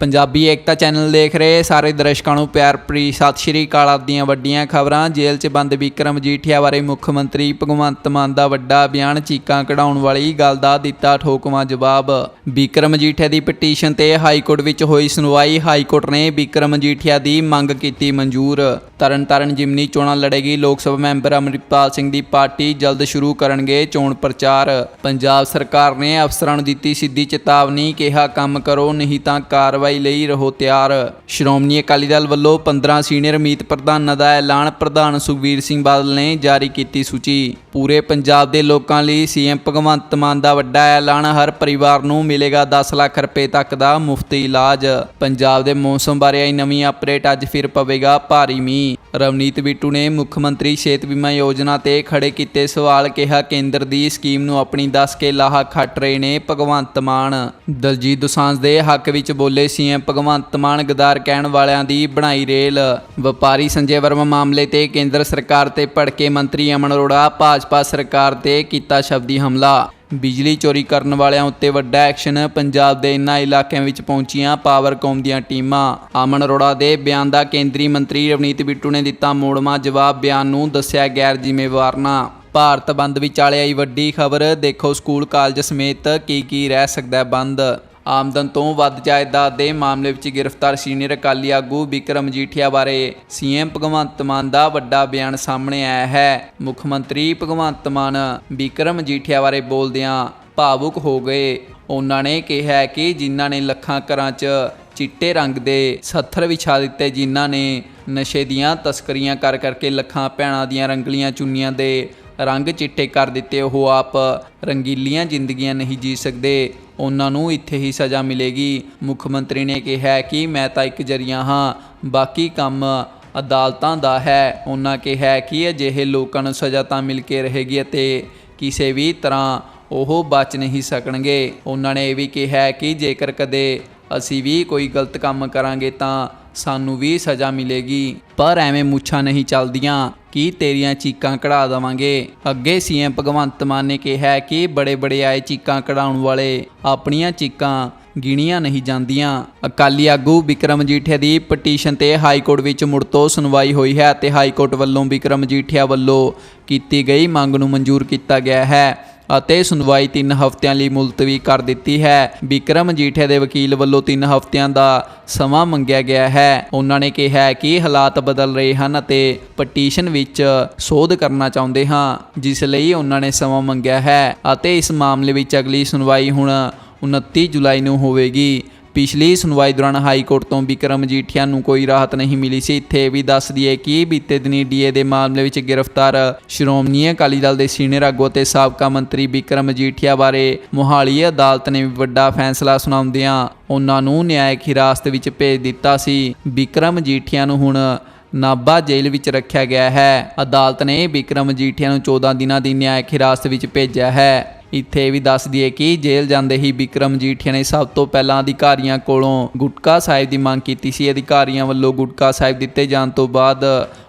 ਪੰਜਾਬੀ ਏਕਤਾ channel ਦੇਖ ਰਹੇ ਸਾਰੇ ਦਰਸ਼ਕਾਂ ਨੂੰ ਪਿਆਰ ਭਰੀ ਸਤਿ ਸ਼੍ਰੀ ਅਕਾਲ ਆਪਦੀਆਂ ਵੱਡੀਆਂ ਖਬਰਾਂ। ਜੇਲ੍ਹ 'ਚ ਬੰਦ ਵਿਕਰਮ ਮਜੀਠੀਆ ਬਾਰੇ ਮੁੱਖ ਮੰਤਰੀ ਭਗਵੰਤ ਮਾਨ ਦਾ ਵੱਡਾ ਬਿਆਨ ਚੀਕਾਂ ਕਢਾਉਣ ਵਾਲੀ ਗੱਲ ਦਾ ਦਿੱਤਾ ਠੋਕਵਾਂ ਜਵਾਬ। ਵਿਕਰਮ ਮਜੀਠੀਆ ਦੀ ਪਟੀਸ਼ਨ ਤੇ ਹਾਈ ਕੋਰਟ ਵਿੱਚ ਹੋਈ ਸੁਣਵਾਈ ਹਾਈ ਕੋਰਟ ਨੇ ਵਿਕਰਮ ਮਜੀਠੀਆ ਦੀ ਮੰਗ ਕੀਤੀ ਮਨਜ਼ੂਰ। ਤਰਨਤਾਰਨ ਜਿਮਨੀ ਚੋਣਾਂ ਲੜੇਗੀ, ਲੋਕ ਸਭਾ ਮੈਂਬਰ ਅਮਰਿਤਪਾਲ ਸਿੰਘ ਦੀ ਪਾਰਟੀ ਜਲਦ ਸ਼ੁਰੂ ਕਰਨਗੇ ਚੋਣ ਪ੍ਰਚਾਰ। ਪੰਜਾਬ ਸਰਕਾਰ ਨੇ ਅਫਸਰਾਂ ਨੂੰ ਦਿੱਤੀ ਸਿੱਧੀ ਚੇਤਾਵਨੀ, ਕਿਹਾ ਕੰਮ ਕਰੋ, ਨਹੀਂ ਤਾਂ ਕਾਰਵਾਈ ਲਈ ਰਹੋ ਤਿਆਰ। ਸ਼੍ਰੋਮਣੀ ਅਕਾਲੀ ਦਲ ਵੱਲੋਂ 15 ਸੀਨੀਅਰ ਮੀਤ ਪ੍ਰਧਾਨਾਂ ਦਾ ਐਲਾਨ ਪ੍ਰਧਾਨ ਸੁਖਬੀਰ ਸਿੰਘ ਬਾਦਲ ਨੇ ਜਾਰੀ ਕੀਤੀ ਸੂਚੀ। ਪੂਰੇ ਪੰਜਾਬ ਦੇ ਲੋਕਾਂ ਲਈ ਸੀਐਮ ਭਗਵੰਤ ਮਾਨ ਦਾ ਵੱਡਾ ਐਲਾਨ, ਹਰ ਪਰਿਵਾਰ ਨੂੰ ਮਿਲੇਗਾ 10 ਲੱਖ ਰੁਪਏ ਤੱਕ ਦਾ ਮੁਫਤ ਇਲਾਜ। ਪੰਜਾਬ ਦੇ ਮੌਸਮ ਬਾਰੇ ਆਈ ਨਵੀਂ ਅਪਡੇਟ ਅੱਜ ਫਿਰ ਪਵੇਗਾ ਭਾਰੀ ਮੀਂਹ। ਰਵਨੀਤ ਬਿੱਟੂ ਨੇ ਮੁੱਖ ਮੰਤਰੀ ਸਿਹਤ ਬੀਮਾ ਯੋਜਨਾ ਤੇ ਖੜੇ ਕੀਤੇ ਸਵਾਲ ਕਿਹਾ, ਕੇਂਦਰ ਦੀ ਸਕੀਮ ਨੂੰ ਆਪਣੀ ਦੱਸ ਕੇ ਲਾਹਾ ਖੱਟ ਰਹੇ ਨੇ ਭਗਵੰਤ ਮਾਨ। ਦਲਜੀਤ ਦੋਸਾਂਝ ਦੇ ਹੱਕ ਵਿੱਚ ਬੋਲੇ ਸੀਐਮ ਭਗਵੰਤ ਮਾਨ ਗਦਾਰ ਕਹਿਣ ਵਾਲਿਆਂ ਦੀ ਬਣਾਈ ਰੇਲ। ਵਪਾਰੀ ਸੰਜੇ ਵਰਮਾ ਮਾਮਲੇ ਤੇ ਕੇਂਦਰ ਸਰਕਾਰ ਤੇ ਭੜਕੇ ਮੰਤਰੀ ਅਮਨ ਅਰੋੜਾ, ਭਾਜਪਾ ਸਰਕਾਰ ਤੇ ਕੀਤਾ ਸ਼ਬਦੀ ਹਮਲਾ। ਬਿਜਲੀ ਚੋਰੀ ਕਰਨ ਵਾਲਿਆਂ ਉੱਤੇ ਵੱਡਾ ਐਕਸ਼ਨ, ਪੰਜਾਬ ਦੇ ਇਨ੍ਹਾਂ ਇਲਾਕਿਆਂ ਵਿੱਚ ਪਹੁੰਚੀਆਂ ਪਾਵਰਕੌਮ ਦੀਆਂ ਟੀਮਾਂ। ਅਮਨ ਅਰੋੜਾ ਦੇ ਬਿਆਨ ਦਾ ਕੇਂਦਰੀ ਮੰਤਰੀ ਰਵਨੀਤ ਬਿੱਟੂ ਨੇ ਦਿੱਤਾ ਮੋੜਵਾਂ ਜਵਾਬ, ਬਿਆਨ ਨੂੰ ਦੱਸਿਆ ਗੈਰ ਜ਼ਿੰਮੇਵਾਰ ਨਾ ਭਾਰਤ ਬੰਦ ਵਿਚਾਲੇ ਆਈ ਵੱਡੀ ਖਬਰ, ਦੇਖੋ ਸਕੂਲ ਕਾਲਜ ਸਮੇਤ ਕੀ ਕੀ ਰਹਿ ਸਕਦਾ ਬੰਦ। ਆਮਦਨ ਤੋਂ ਵੱਧ ਜਾਇਦਾਦ ਦੇ ਮਾਮਲੇ ਵਿੱਚ ਗ੍ਰਿਫਤਾਰ ਸੀਨੀਅਰ ਅਕਾਲੀ ਆਗੂ ਵਿਕਰਮ ਮਜੀਠੀਆ ਬਾਰੇ ਸੀਐਮ ਭਗਵੰਤ ਮਾਨ ਦਾ ਵੱਡਾ ਬਿਆਨ ਸਾਹਮਣੇ ਆਇਆ ਹੈ। ਮੁੱਖ ਮੰਤਰੀ ਭਗਵੰਤ ਮਾਨ ਵਿਕਰਮ ਮਜੀਠੀਆ ਬਾਰੇ ਬੋਲਦਿਆਂ ਭਾਵੁਕ ਹੋ ਗਏ। ਉਹਨਾਂ ਨੇ ਕਿਹਾ ਕਿ ਜਿਨ੍ਹਾਂ ਨੇ ਲੱਖਾਂ ਘਰਾਂ 'ਚ ਚਿੱਟੇ ਰੰਗ ਦੇ ਸੱਥਰ ਵਿਛਾ ਦਿੱਤੇ, ਜਿਨ੍ਹਾਂ ਨੇ ਨਸ਼ੇ ਦੀਆਂ ਤਸਕਰੀਆਂ ਕਰ ਕਰਕੇ ਲੱਖਾਂ ਭੈਣਾਂ ਦੀਆਂ ਰੰਗਲੀਆਂ ਚੁੰਨੀਆਂ ਦੇ ਰੰਗ ਚਿੱਟੇ ਕਰ ਦਿੱਤੇ, ਉਹ ਆਪ ਰੰਗੀਲੀਆਂ ਜ਼ਿੰਦਗੀਆਂ ਨਹੀਂ ਜੀ ਸਕਦੇ। ਉਹਨਾਂ ਨੂੰ ਇੱਥੇ ਹੀ ਸਜ਼ਾ ਮਿਲੇਗੀ। ਮੁੱਖ ਮੰਤਰੀ ਨੇ ਕਿਹਾ ਕਿ ਮੈਂ ਤਾਂ ਇੱਕ ਜਰੀਆ ਹਾਂ, ਬਾਕੀ ਕੰਮ ਅਦਾਲਤਾਂ ਦਾ ਹੈ। ਉਹਨਾਂ ਕਿਹਾ ਕਿ ਅਜਿਹੇ ਲੋਕਾਂ ਨੂੰ ਸਜ਼ਾ ਤਾਂ ਮਿਲ ਕੇ ਰਹੇਗੀ ਅਤੇ ਕਿਸੇ ਵੀ ਤਰ੍ਹਾਂ ਉਹ ਬਚ ਨਹੀਂ ਸਕਣਗੇ। ਉਹਨਾਂ ਨੇ ਇਹ ਵੀ ਕਿਹਾ ਕਿ ਜੇਕਰ ਕਦੇ ਅਸੀਂ ਵੀ ਕੋਈ ਗਲਤ ਕੰਮ ਕਰਾਂਗੇ ਤਾਂ ਸਾਨੂੰ ਵੀ ਸਜ਼ਾ ਮਿਲੇਗੀ। ਪਰ ਐਵੇਂ ਮੁੱਛਾਂ ਨਹੀਂ ਚੱਲਦੀਆਂ ਕਿ ਤੇਰੀਆਂ ਚੀਕਾਂ ਕਢਾ ਦਵਾਂਗੇ। ਅੱਗੇ ਸੀਐਮ ਭਗਵੰਤ ਮਾਨ ਨੇ ਕਿਹਾ ਕਿ ਬੜੇ ਬੜੇ ਆਏ ਚੀਕਾਂ ਕਢਾਉਣ ਵਾਲੇ, ਆਪਣੀਆਂ ਚੀਕਾਂ ਗਿਣੀਆਂ ਨਹੀਂ ਜਾਂਦੀਆਂ। ਅਕਾਲੀ ਆਗੂ ਵਿਕਰਮ ਜੀਠਿਆ ਦੀ ਪਟੀਸ਼ਨ ਤੇ ਹਾਈ ਕੋਰਟ ਵਿੱਚ ਮੁੜ ਤੋਂ ਸੁਣਵਾਈ ਹੋਈ ਹੈ ਅਤੇ ਹਾਈ ਕੋਰਟ ਵੱਲੋਂ ਵਿਕਰਮ ਜੀਠਿਆ ਵੱਲੋਂ ਕੀਤੀ ਗਈ ਮੰਗ ਨੂੰ ਮਨਜ਼ੂਰ ਕੀਤਾ ਗਿਆ ਹੈ। ਅਤੇ ਸੁਣਵਾਈ 3 ਹਫ਼ਤਿਆਂ ਲਈ ਮੁਲਤਵੀ ਕਰ ਦਿੱਤੀ ਹੈ। ਵਿਕਰਮ ਜੀਠੇ ਦੇ ਵਕੀਲ ਵੱਲੋਂ 3 ਹਫ਼ਤਿਆਂ ਦਾ ਸਮਾਂ ਮੰਗਿਆ ਗਿਆ ਹੈ। ਉਹਨਾਂ ਨੇ ਕਿਹਾ ਕਿ ਹਾਲਾਤ ਬਦਲ ਰਹੇ ਹਨ ਅਤੇ ਪਟੀਸ਼ਨ ਵਿੱਚ ਸੋਧ ਕਰਨਾ ਚਾਹੁੰਦੇ ਹਾਂ, ਜਿਸ ਲਈ ਉਹਨਾਂ ਨੇ ਸਮਾਂ ਮੰਗਿਆ ਹੈ ਅਤੇ ਇਸ ਮਾਮਲੇ ਵਿੱਚ ਅਗਲੀ ਸੁਣਵਾਈ ਹੁਣ 29 ਜੁਲਾਈ ਨੂੰ ਹੋਵੇਗੀ। ਪਿਛਲੀ ਸੁਣਵਾਈ ਦੌਰਾਨ ਹਾਈ ਕੋਰਟ ਤੋਂ ਵਿਕਰਮ ਮਜੀਠੀਆ ਨੂੰ ਕੋਈ ਰਾਹਤ ਨਹੀਂ ਮਿਲੀ ਸੀ। ਇੱਥੇ ਵੀ ਦੱਸ ਦਈਏ ਕਿ ਬੀਤੇ ਦਿਨੀ ਡੀਏ ਦੇ ਮਾਮਲੇ ਵਿੱਚ ਗ੍ਰਿਫਤਾਰ ਸ਼੍ਰੋਮਣੀ ਅਕਾਲੀ ਦਲ ਦੇ ਸੀਨੀਅਰ ਆਗੂ ਅਤੇ ਸਾਬਕਾ ਮੰਤਰੀ ਵਿਕਰਮ ਮਜੀਠੀਆ ਬਾਰੇ ਮੋਹਾਲੀ ਅਦਾਲਤ ਨੇ ਵੱਡਾ ਫੈਸਲਾ ਸੁਣਾਉਂਦਿਆਂ ਉਹਨਾਂ ਨੂੰ ਨਿਆਇਕ ਹਿਰਾਸਤ ਵਿੱਚ ਭੇਜ ਦਿੱਤਾ ਸੀ। ਵਿਕਰਮ ਮਜੀਠੀਆ ਨੂੰ ਹੁਣ ਨਾਭਾ ਜੇਲ੍ਹ ਵਿੱਚ ਰੱਖਿਆ ਗਿਆ ਹੈ। ਅਦਾਲਤ ਨੇ ਵਿਕਰਮ ਮਜੀਠੀਆ ਨੂੰ 14 ਦਿਨਾਂ ਦੀ ਨਿਆਇਕ ਹਿਰਾਸਤ ਵਿੱਚ ਭੇਜਿਆ ਹੈ। ਇੱਥੇ ਵੀ ਦੱਸ ਦਈਏ ਕਿ ਜੇਲ੍ਹ ਜਾਂਦੇ ਹੀ ਵਿਕਰਮ ਜੀਠੀਆ ਨੇ ਸਭ ਤੋਂ ਪਹਿਲਾਂ ਅਧਿਕਾਰੀਆਂ ਕੋਲੋਂ ਗੁਟਕਾ ਸਾਹਿਬ ਦੀ ਮੰਗ ਕੀਤੀ ਸੀ। ਅਧਿਕਾਰੀਆਂ ਵੱਲੋਂ ਗੁਟਕਾ ਸਾਹਿਬ ਦਿੱਤੇ ਜਾਣ ਤੋਂ ਬਾਅਦ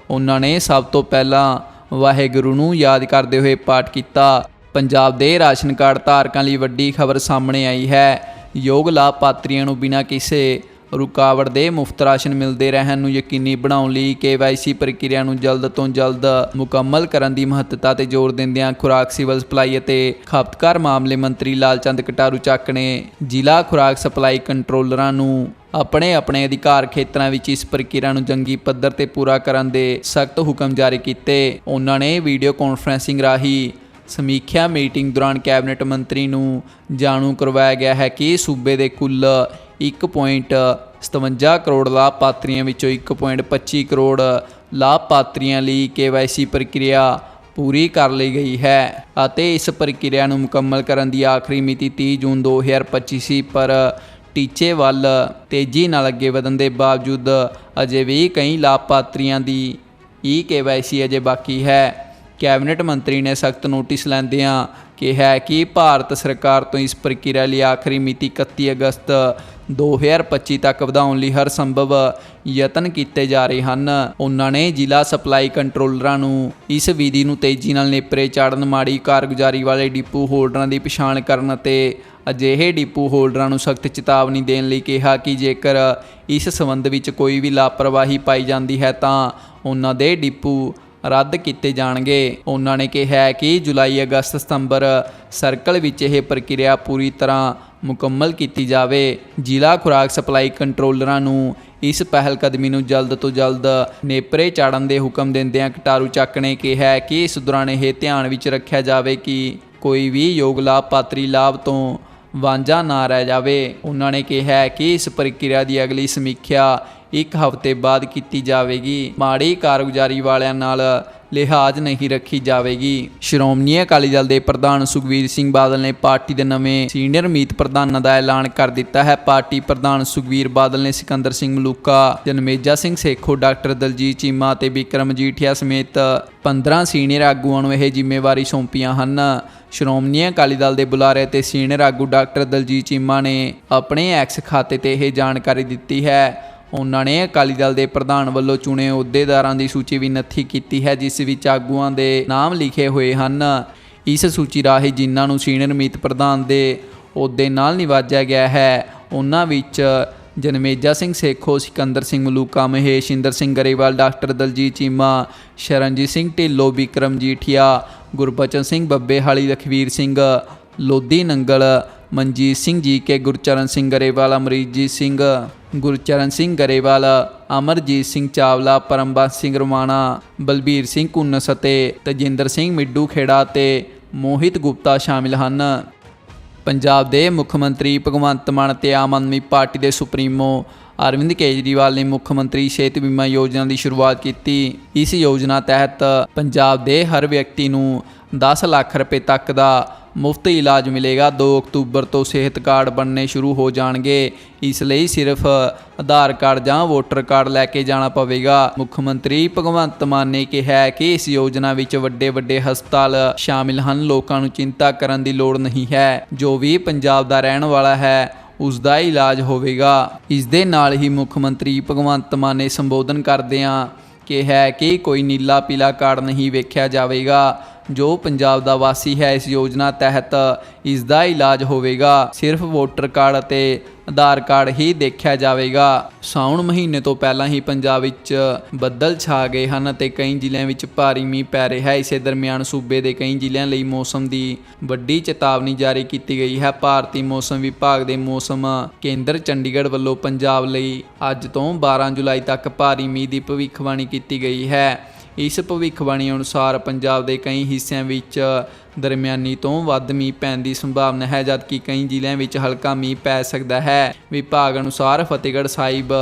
ਉਹਨਾਂ ਨੇ ਸਭ ਤੋਂ ਪਹਿਲਾਂ ਵਾਹਿਗੁਰੂ ਨੂੰ ਯਾਦ ਕਰਦੇ ਹੋਏ ਪਾਠ ਕੀਤਾ। ਪੰਜਾਬ ਦੇ ਰਾਸ਼ਨ ਕਾਰਡ ਧਾਰਕਾਂ ਲਈ ਵੱਡੀ ਖਬਰ ਸਾਹਮਣੇ ਆਈ ਹੈ। ਯੋਗ ਲਾਭਪਾਤਰੀਆਂ ਨੂੰ ਬਿਨਾਂ ਕਿਸੇ ਰੁਕਾਵਟ ਦੇ ਮੁਫਤ ਰਾਸ਼ਨ ਮਿਲਦੇ ਰਹਿਣ ਨੂੰ ਯਕੀਨੀ ਬਣਾਉਣ ਲਈ KYC ਪ੍ਰਕਿਰਿਆ ਨੂੰ ਜਲਦ ਤੋਂ ਜਲਦ ਮੁਕੰਮਲ ਕਰਨ ਦੀ ਮਹੱਤਤਾ ਤੇ ਜ਼ੋਰ ਦਿੰਦਿਆਂ ਖੁਰਾਕ, ਸਿਵਲ ਸਪਲਾਈ ਅਤੇ ਖਪਤਕਾਰ ਮਾਮਲੇ ਮੰਤਰੀ ਲਾਲਚੰਦ ਕਟਾਰੂ ਚੱਕ ਨੇ ਜ਼ਿਲ੍ਹਾ ਖੁਰਾਕ ਸਪਲਾਈ ਕੰਟਰੋਲਰਾਂ ਨੂੰ ਆਪਣੇ ਆਪਣੇ ਅਧਿਕਾਰ ਖੇਤਰਾਂ ਵਿੱਚ ਇਸ ਪ੍ਰਕਿਰਿਆ ਨੂੰ ਜੰਗੀ ਪੱਧਰ ਤੇ ਪੂਰਾ ਕਰਨ ਦੇ ਸਖਤ ਹੁਕਮ ਜਾਰੀ ਕੀਤੇ। ਉਹਨਾਂ ਨੇ ਵੀਡੀਓ ਕਾਨਫਰੈਂਸਿੰਗ ਰਾਹੀਂ ਸਮੀਖਿਆ ਮੀਟਿੰਗ ਦੌਰਾਨ ਕੈਬਨਿਟ ਮੰਤਰੀ ਨੂੰ ਜਾਣੂ ਕਰਵਾਇਆ ਗਿਆ ਹੈ ਕਿ ਸੂਬੇ ਦੇ ਕੁੱਲ 1.57 ਕਰੋੜ ਲਾਭਪਾਤਰੀਆਂ ਵਿੱਚੋਂ 1.25 ਕਰੋੜ ਲਾਭਪਾਤਰੀਆਂ ਲਈ KYC ਪ੍ਰਕਿਰਿਆ ਪੂਰੀ ਕਰ ਲਈ ਗਈ ਹੈ ਅਤੇ ਇਸ ਪ੍ਰਕਿਰਿਆ ਨੂੰ ਮੁਕੰਮਲ ਕਰਨ ਦੀ ਆਖਰੀ ਮਿਤੀ 30 ਜੂਨ 2025 ਸੀ, ਪਰ ਟੀਚੇ ਵੱਲ ਤੇਜ਼ੀ ਨਾਲ ਅੱਗੇ ਵਧਣ ਦੇ ਬਾਵਜੂਦ ਅਜੇ ਵੀ ਕਈ ਲਾਭਪਾਤਰੀਆਂ ਦੀ ਈ KYC ਅਜੇ ਬਾਕੀ ਹੈ। ਕੈਬਨਿਟ ਮੰਤਰੀ ਨੇ ਸਖਤ ਨੋਟਿਸ ਲੈਂਦਿਆਂ ਕਿਹਾ ਕਿ ਭਾਰਤ ਸਰਕਾਰ ਤੋਂ ਇਸ ਪ੍ਰਕਿਰਿਆ ਲਈ ਆਖਰੀ ਮਿਤੀ 31 ਅਗਸਤ 2025 ਤੱਕ ਵਧਾਉਣ ਲਈ ਹਰ ਸੰਭਵ ਯਤਨ ਕੀਤੇ ਜਾ ਰਹੇ ਹਨ। ਉਹਨਾਂ ਨੇ ਜ਼ਿਲ੍ਹਾ ਸਪਲਾਈ ਕੰਟਰੋਲਰਾਂ ਨੂੰ ਇਸ ਵਿਧੀ ਨੂੰ ਤੇਜ਼ੀ ਨਾਲ ਨੇਪਰੇ ਚਾੜਨ, ਮਾੜੀ ਕਾਰਗੁਜ਼ਾਰੀ ਵਾਲੇ ਡਿਪੂ ਹੋਲਡਰਾਂ ਦੀ ਪਛਾਣ ਕਰਨ ਅਤੇ ਅਜਿਹੇ ਡਿਪੂ ਹੋਲਡਰਾਂ ਨੂੰ ਸਖਤ ਚੇਤਾਵਨੀ ਦੇਣ ਲਈ ਕਿਹਾ ਕਿ ਜੇਕਰ ਇਸ ਸੰਬੰਧ ਵਿੱਚ ਕੋਈ ਵੀ ਲਾਪਰਵਾਹੀ ਪਾਈ ਜਾਂਦੀ ਹੈ ਤਾਂ ਉਹਨਾਂ ਦੇ ਡਿਪੂ ਰੱਦ ਕੀਤੇ ਜਾਣਗੇ। ਉਹਨਾਂ ਨੇ ਕਿਹਾ ਕਿ ਜੁਲਾਈ, ਅਗਸਤ, ਸਤੰਬਰ ਸਰਕਲ ਵਿੱਚ ਇਹ ਪ੍ਰਕਿਰਿਆ ਪੂਰੀ ਤਰ੍ਹਾਂ ਮੁਕੰਮਲ ਕੀਤੀ ਜਾਵੇ। ਜ਼ਿਲ੍ਹਾ ਖੁਰਾਕ ਸਪਲਾਈ ਕੰਟਰੋਲਰਾਂ ਨੂੰ ਇਸ ਪਹਿਲ ਕਦਮੀ ਨੂੰ ਜਲਦ ਤੋਂ ਜਲਦ ਨੇਪਰੇ ਚਾੜਨ ਦੇ ਹੁਕਮ ਦਿੰਦਿਆਂ ਕਟਾਰੂ ਚੱਕ ਨੇ ਕਿਹਾ ਕਿ ਇਸ ਦੌਰਾਨ ਇਹ ਧਿਆਨ ਵਿੱਚ ਰੱਖਿਆ ਜਾਵੇ ਕਿ ਕੋਈ ਵੀ ਯੋਗ ਲਾਭਪਾਤਰੀ ਲਾਭ ਤੋਂ ਵਾਂਝਾ ਨਾ ਰਹਿ ਜਾਵੇ। ਉਹਨਾਂ ਨੇ ਕਿਹਾ ਕਿ ਇਸ ਪ੍ਰਕਿਰਿਆ ਦੀ ਅਗਲੀ ਸਮੀਖਿਆ ਇੱਕ ਹਫ਼ਤੇ ਬਾਅਦ ਕੀਤੀ ਜਾਵੇਗੀ। ਮਾੜੀ ਕਾਰਗੁਜ਼ਾਰੀ ਵਾਲਿਆਂ ਨਾਲ ਲਿਹਾਜ਼ ਨਹੀਂ ਰੱਖੀ ਜਾਵੇਗੀ। ਸ਼੍ਰੋਮਣੀ ਅਕਾਲੀ ਦਲ ਦੇ ਪ੍ਰਧਾਨ ਸੁਖਵੀਰ ਸਿੰਘ ਬਾਦਲ ਨੇ ਪਾਰਟੀ ਦੇ ਨਵੇਂ ਸੀਨੀਅਰ ਮੀਤ ਪ੍ਰਧਾਨਾਂ ਦਾ ਐਲਾਨ ਕਰ ਦਿੱਤਾ ਹੈ। ਪਾਰਟੀ ਪ੍ਰਧਾਨ ਸੁਖਵੀਰ ਬਾਦਲ ਨੇ ਸਿਕੰਦਰ ਸਿੰਘ ਮਲੂਕਾ, ਜਨਮੇਜਾ ਸਿੰਘ ਸੇਖੋ, ਡਾਕਟਰ ਦਲਜੀਤ ਚੀਮਾ ਤੇ ਵਿਕਰਮ ਜੀਠੀਆ ਸਮੇਤ 15 ਸੀਨੀਅਰ ਆਗੂਆਂ ਨੂੰ ਇਹ ਜ਼ਿੰਮੇਵਾਰੀ ਸੌਂਪੀਆਂ ਹਨ। ਸ਼੍ਰੋਮਣੀ ਅਕਾਲੀ ਦਲ ਦੇ ਬੁਲਾਰੇ ਤੇ ਸੀਨੀਅਰ ਆਗੂ ਡਾਕਟਰ ਦਲਜੀਤ ਚੀਮਾ ਨੇ ਆਪਣੇ ਐਕਸ ਖਾਤੇ ਤੇ ਇਹ ਜਾਣਕਾਰੀ ਦਿੱਤੀ ਹੈ। ਉਹਨਾਂ ਨੇ ਅਕਾਲੀ ਦਲ ਦੇ ਪ੍ਰਧਾਨ ਵੱਲੋਂ ਚੁਣੇ ਅਹੁਦੇਦਾਰਾਂ ਦੀ ਸੂਚੀ ਵੀ ਨੱਥੀ ਕੀਤੀ ਹੈ, ਜਿਸ ਵਿੱਚ ਆਗੂਆਂ ਦੇ ਨਾਮ ਲਿਖੇ ਹੋਏ ਹਨ। ਇਸ ਸੂਚੀ ਰਾਹੀਂ ਜਿਨ੍ਹਾਂ ਨੂੰ ਸੀਨੀਅਰ ਮੀਤ ਪ੍ਰਧਾਨ ਦੇ ਅਹੁਦੇ ਨਾਲ ਨਿਵਾਜਿਆ ਗਿਆ ਹੈ, ਉਹਨਾਂ ਵਿੱਚ Janmeja Singh Sekhon, Sikandar Singh Maluka Mahesh Inder Singh Grewal, doctor Daljit Cheema, Sharanjit Singh Dhillon Vikram Jithia Gurbachan Singh Babbehali Lakhbir Singh Lodhi Nangal Manjit Singh G K, Gurcharan Singh Grewal, ਅਮਰੀਤਜੀਤ Singh, Gurcharan Singh Grewal, Amarjit Singh Chawla, Parambans Singh Ramanna, Balbir Singh ਕੁੰਨਸ ਅਤੇ ਤਜਿੰਦਰ ਸਿੰਘ ਮਿੱਡੂ ਖੇੜਾ ਤੇ ਮੋਹਿਤ ਗੁਪਤਾ ਸ਼ਾਮਿਲ ਹਨ। ਪੰਜਾਬ ਦੇ ਮੁੱਖ ਮੰਤਰੀ ਭਗਵੰਤ ਮਾਨ ਤੇ ਆਮ ਆਦਮੀ ਪਾਰਟੀ ਦੇ supremo Arvind Kejriwal ਨੇ ਮੁੱਖ ਮੰਤਰੀ ਸਿਹਤ ਬੀਮਾ ਯੋਜਨਾ ਦੀ ਸ਼ੁਰੂਆਤ ਕੀਤੀ। ਇਸ ਯੋਜਨਾ ਤਹਿਤ ਪੰਜਾਬ ਦੇ ਹਰ ਵਿਅਕਤੀ ਨੂੰ 10 ਲੱਖ ਰੁਪਏ ਤੱਕ ਦਾ ਮੁਫਤ ਇਲਾਜ ਮਿਲੇਗਾ। 2 ਅਕਤੂਬਰ ਤੋਂ ਸਿਹਤ ਕਾਰਡ ਬਣਨੇ ਸ਼ੁਰੂ ਹੋ ਜਾਣਗੇ। ਇਸ ਲਈ ਸਿਰਫ ਆਧਾਰ ਕਾਰਡ ਜਾਂ ਵੋਟਰ ਕਾਰਡ ਲੈ ਕੇ ਜਾਣਾ ਪਵੇਗਾ। ਮੁੱਖ ਮੰਤਰੀ ਭਗਵੰਤ ਮਾਨ ਨੇ ਕਿਹਾ ਕਿ ਇਸ ਯੋਜਨਾ ਵਿੱਚ ਵੱਡੇ ਵੱਡੇ ਹਸਪਤਾਲ ਸ਼ਾਮਿਲ ਹਨ। ਲੋਕਾਂ ਨੂੰ ਚਿੰਤਾ ਕਰਨ ਦੀ ਲੋੜ ਨਹੀਂ ਹੈ। ਜੋ ਵੀ ਪੰਜਾਬ ਦਾ ਰਹਿਣ ਵਾਲਾ ਹੈ ਉਸ ਦਾ ਇਲਾਜ ਹੋਵੇਗਾ। ਇਸ ਦੇ ਨਾਲ ਹੀ ਮੁੱਖ ਮੰਤਰੀ ਭਗਵੰਤ ਮਾਨ ਨੇ ਸੰਬੋਧਨ ਕਰਦਿਆਂ ਕਿਹਾ ਕਿ ਕੋਈ ਨੀਲਾ ਪੀਲਾ ਕਾਰਡ ਨਹੀਂ ਵੇਖਿਆ ਜਾਵੇਗਾ। ਜੋ ਪੰਜਾਬ ਦਾ ਵਾਸੀ ਹੈ, ਇਸ ਯੋਜਨਾ ਤਹਿਤ ਇਸ ਦਾ ਇਲਾਜ ਹੋਵੇਗਾ। ਸਿਰਫ ਵੋਟਰ ਕਾਰਡ ਅਤੇ ਆਧਾਰ ਕਾਰਡ ਹੀ ਦੇਖਿਆ ਜਾਵੇਗਾ। ਸਾਉਣ ਮਹੀਨੇ ਤੋਂ ਪਹਿਲਾਂ ਹੀ ਪੰਜਾਬ ਵਿੱਚ ਬੱਦਲ ਛਾ ਗਏ ਹਨ ਅਤੇ ਕਈ ਜ਼ਿਲ੍ਹਿਆਂ ਵਿੱਚ ਭਾਰੀ ਮੀਂਹ ਪੈ ਰਿਹਾ ਹੈ। ਇਸੇ ਦਰਮਿਆਨ ਸੂਬੇ ਦੇ ਕਈ ਜ਼ਿਲ੍ਹਿਆਂ ਲਈ ਮੌਸਮ ਦੀ ਵੱਡੀ ਚੇਤਾਵਨੀ ਜਾਰੀ ਕੀਤੀ ਗਈ ਹੈ। ਭਾਰਤੀ ਮੌਸਮ ਵਿਭਾਗ ਦੇ ਮੌਸਮ ਕੇਂਦਰ ਚੰਡੀਗੜ੍ਹ ਵੱਲੋਂ ਪੰਜਾਬ ਲਈ ਅੱਜ ਤੋਂ 12 ਜੁਲਾਈ ਤੱਕ ਭਾਰੀ ਮੀਂਹ ਦੀ ਭਵਿੱਖਬਾਣੀ ਕੀਤੀ ਗਈ ਹੈ। ਇਸ ਭਵਿੱਖਬਾਣੀ ਅਨੁਸਾਰ ਪੰਜਾਬ ਦੇ ਕਈ ਹਿੱਸਿਆਂ ਵਿੱਚ ਦਰਮਿਆਨੀ ਤੋਂ ਵੱਧ ਮੀਂਹ ਪੈਣ ਦੀ ਸੰਭਾਵਨਾ ਹੈ, ਜਦਕਿ ਕਈ ਜ਼ਿਲ੍ਹਿਆਂ ਵਿੱਚ ਹਲਕਾ ਮੀਂਹ ਪੈ ਸਕਦਾ ਹੈ। ਵਿਭਾਗ ਅਨੁਸਾਰ ਫਤਿਹਗੜ੍ਹ ਸਾਹਿਬ,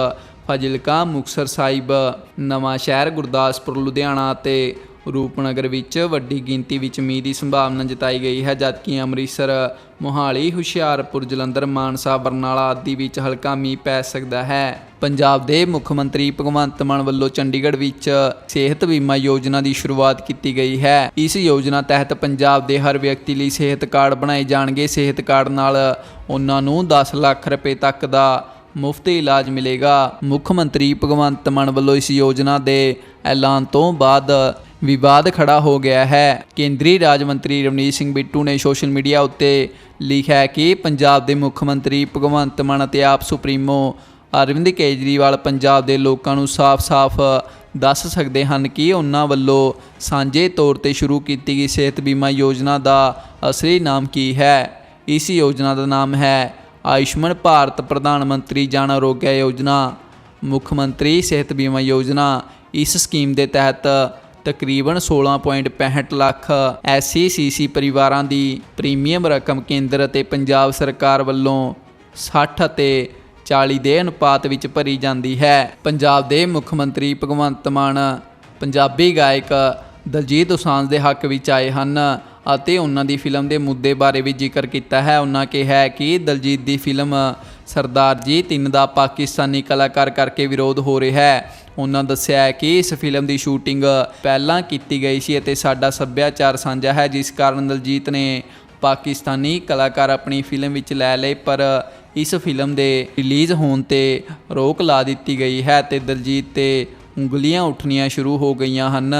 ਫਾਜ਼ਿਲਕਾ, ਮੁਕਤਸਰ ਸਾਹਿਬ ਨਵਾਂ ਸ਼ਹਿਰ ਗੁਰਦਾਸਪੁਰ, ਲੁਧਿਆਣਾ ਅਤੇ ਰੂਪਨਗਰ ਵਿੱਚ ਵੱਡੀ ਗਿਣਤੀ ਵਿੱਚ ਮੀਂਹ ਦੀ ਸੰਭਾਵਨਾ ਜਤਾਈ ਗਈ ਹੈ, ਜਦਕਿ ਅੰਮ੍ਰਿਤਸਰ, ਮੋਹਾਲੀ, ਹੁਸ਼ਿਆਰਪੁਰ, ਜਲੰਧਰ, ਮਾਨਸਾ, ਬਰਨਾਲਾ ਆਦਿ ਵਿੱਚ ਹਲਕਾ ਮੀਂਹ ਪੈ ਸਕਦਾ ਹੈ। ਪੰਜਾਬ ਦੇ ਮੁੱਖ ਮੰਤਰੀ ਭਗਵੰਤ ਮਾਨ ਵੱਲੋਂ ਚੰਡੀਗੜ੍ਹ ਵਿੱਚ ਸਿਹਤ ਬੀਮਾ ਯੋਜਨਾ ਦੀ ਸ਼ੁਰੂਆਤ ਕੀਤੀ ਗਈ ਹੈ। ਇਸ ਯੋਜਨਾ ਤਹਿਤ ਪੰਜਾਬ ਦੇ ਹਰ ਵਿਅਕਤੀ ਲਈ ਸਿਹਤ ਕਾਰਡ ਬਣਾਏ ਜਾਣਗੇ। ਸਿਹਤ ਕਾਰਡ ਨਾਲ ਉਹਨਾਂ ਨੂੰ 10 ਲੱਖ ਰੁਪਏ ਤੱਕ ਦਾ ਮੁਫਤ ਇਲਾਜ ਮਿਲੇਗਾ। ਮੁੱਖ ਮੰਤਰੀ ਭਗਵੰਤ ਮਾਨ ਵੱਲੋਂ ਇਸ ਯੋਜਨਾ ਦੇ ਐਲਾਨ ਤੋਂ ਬਾਅਦ ਵਿਵਾਦ ਖੜਾ ਹੋ ਗਿਆ ਹੈ। ਕੇਂਦਰੀ ਰਾਜ ਮੰਤਰੀ ਰਵਨੀਤ ਸਿੰਘ ਬਿੱਟੂ ਨੇ ਸੋਸ਼ਲ ਮੀਡੀਆ ਉੱਤੇ ਲਿਖਿਆ ਹੈ ਕਿ ਪੰਜਾਬ ਦੇ ਮੁੱਖ ਮੰਤਰੀ ਭਗਵੰਤ ਮਾਨ ਅਤੇ ਆਪ ਸੁਪਰੀਮੋ ਅਰਵਿੰਦ ਕੇਜਰੀਵਾਲ ਪੰਜਾਬ ਦੇ ਲੋਕਾਂ ਨੂੰ ਸਾਫ਼-ਸਾਫ਼ ਦੱਸ ਸਕਦੇ ਹਨ ਕਿ ਉਹਨਾਂ ਵੱਲੋਂ ਸਾਂਝੇ ਤੌਰ ਤੇ ਸ਼ੁਰੂ ਕੀਤੀ ਗਈ ਸਿਹਤ ਬੀਮਾ ਯੋਜਨਾ ਦਾ ਅਸਲੀ ਨਾਮ ਕੀ ਹੈ। ਇਸ ਯੋਜਨਾ ਦਾ ਨਾਮ ਹੈ ਆਯੁਸ਼ਮਾਨ ਭਾਰਤ ਪ੍ਰਧਾਨ ਮੰਤਰੀ ਜਨ ਆਰੋਗਯ ਯੋਜਨਾ, ਮੁੱਖ ਮੰਤਰੀ ਸਿਹਤ ਬੀਮਾ ਯੋਜਨਾ, ਇਸ ਸਕੀਮ ਦੇ ਤਹਿਤ ਤਕਰੀਬਨ 16.65 ਲੱਖ ਐਸਸੀਸੀਸੀ ਪਰਿਵਾਰਾਂ ਦੀ ਪ੍ਰੀਮੀਅਮ ਰਕਮ ਕੇਂਦਰ ਅਤੇ ਪੰਜਾਬ ਸਰਕਾਰ ਵੱਲੋਂ 60 ਅਤੇ 40 ਦੇ ਅਨੁਪਾਤ ਵਿੱਚ ਭਰੀ ਜਾਂਦੀ ਹੈ। ਪੰਜਾਬ ਦੇ ਮੁੱਖ ਮੰਤਰੀ ਭਗਵੰਤ ਮਾਨ, ਪੰਜਾਬੀ ਗਾਇਕ ਦਲਜੀਤ ਦੋਸਾਂਝ ਦੇ ਹੱਕ ਵਿੱਚ ਆਏ ਹਨ। ਅਤੇ ਉਹਨਾਂ ਦੀ ਫਿਲਮ ਦੇ ਮੁੱਦੇ ਬਾਰੇ ਵੀ ਜ਼ਿਕਰ ਕੀਤਾ ਹੈ। ਉਹਨਾਂ ਕਿਹਾ ਕਿ ਦਲਜੀਤ ਦੀ ਫਿਲਮ ਸਰਦਾਰ ਜੀ ਤਿੰਨ ਦਾ ਪਾਕਿਸਤਾਨੀ ਕਲਾਕਾਰ ਕਰਕੇ ਵਿਰੋਧ ਹੋ ਰਿਹਾ ਹੈ। ਉਹਨਾਂ ਦੱਸਿਆ ਕਿ ਇਸ ਫਿਲਮ ਦੀ ਸ਼ੂਟਿੰਗ ਪਹਿਲਾਂ ਕੀਤੀ ਗਈ ਸੀ ਅਤੇ ਸਾਡਾ ਸੱਭਿਆਚਾਰ ਸਾਂਝਾ ਹੈ, ਜਿਸ ਕਾਰਨ ਦਲਜੀਤ ਨੇ ਪਾਕਿਸਤਾਨੀ ਕਲਾਕਾਰ ਆਪਣੀ ਫਿਲਮ ਵਿੱਚ ਲੈ ਲਏ, ਪਰ ਇਸ ਫਿਲਮ ਦੇ ਰਿਲੀਜ਼ ਹੋਣ ਤੇ ਰੋਕ ਲਾ ਦਿੱਤੀ ਗਈ ਹੈ ਤੇ ਦਲਜੀਤ ਤੇ ਉਂਗਲੀਆਂ ਉੱਠਣੀਆਂ ਸ਼ੁਰੂ ਹੋ ਗਈਆਂ ਹਨ।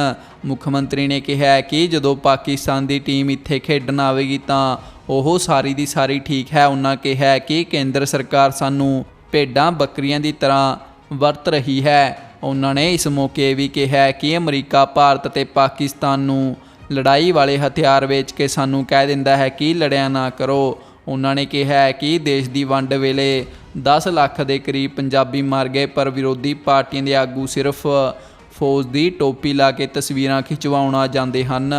ਮੁੱਖ ਮੰਤਰੀ ਨੇ ਕਿਹਾ ਕਿ ਜਦੋਂ ਪਾਕਿਸਤਾਨ ਦੀ ਟੀਮ ਇੱਥੇ ਖੇਡਣ ਆਵੇਗੀ ਤਾਂ ਉਹ ਸਾਰੀ ਦੀ ਸਾਰੀ ਠੀਕ ਹੈ। ਉਹਨਾਂ ਕਿਹਾ ਕਿ ਕੇਂਦਰ ਸਰਕਾਰ ਸਾਨੂੰ ਭੇਡਾਂ ਬੱਕਰੀਆਂ ਦੀ ਤਰ੍ਹਾਂ ਵਰਤ ਰਹੀ ਹੈ। ਉਹਨਾਂ ਨੇ ਇਸ ਮੌਕੇ ਇਹ ਵੀ ਕਿਹਾ ਕਿ ਅਮਰੀਕਾ, ਭਾਰਤ ਤੇ ਪਾਕਿਸਤਾਨ ਨੂੰ ਲੜਾਈ ਵਾਲੇ ਹਥਿਆਰ ਵੇਚ ਕੇ ਸਾਨੂੰ ਕਹਿ ਦਿੰਦਾ ਹੈ ਕਿ ਲੜਿਆ ਨਾ ਕਰੋ। ਉਹਨਾਂ ਨੇ ਕਿਹਾ ਕਿ ਦੇਸ਼ ਦੀ ਵੰਡ ਵੇਲੇ 10 ਲੱਖ ਦੇ ਕਰੀਬ ਪੰਜਾਬੀ ਮਰ ਗਏ, ਪਰ ਵਿਰੋਧੀ ਪਾਰਟੀਆਂ ਦੇ ਆਗੂ ਸਿਰਫ ਫੌਜ ਦੀ ਟੋਪੀ ਲਾ ਕੇ ਤਸਵੀਰਾਂ ਖਿਚਵਾਉਣਾ ਜਾਂਦੇ ਹਨ।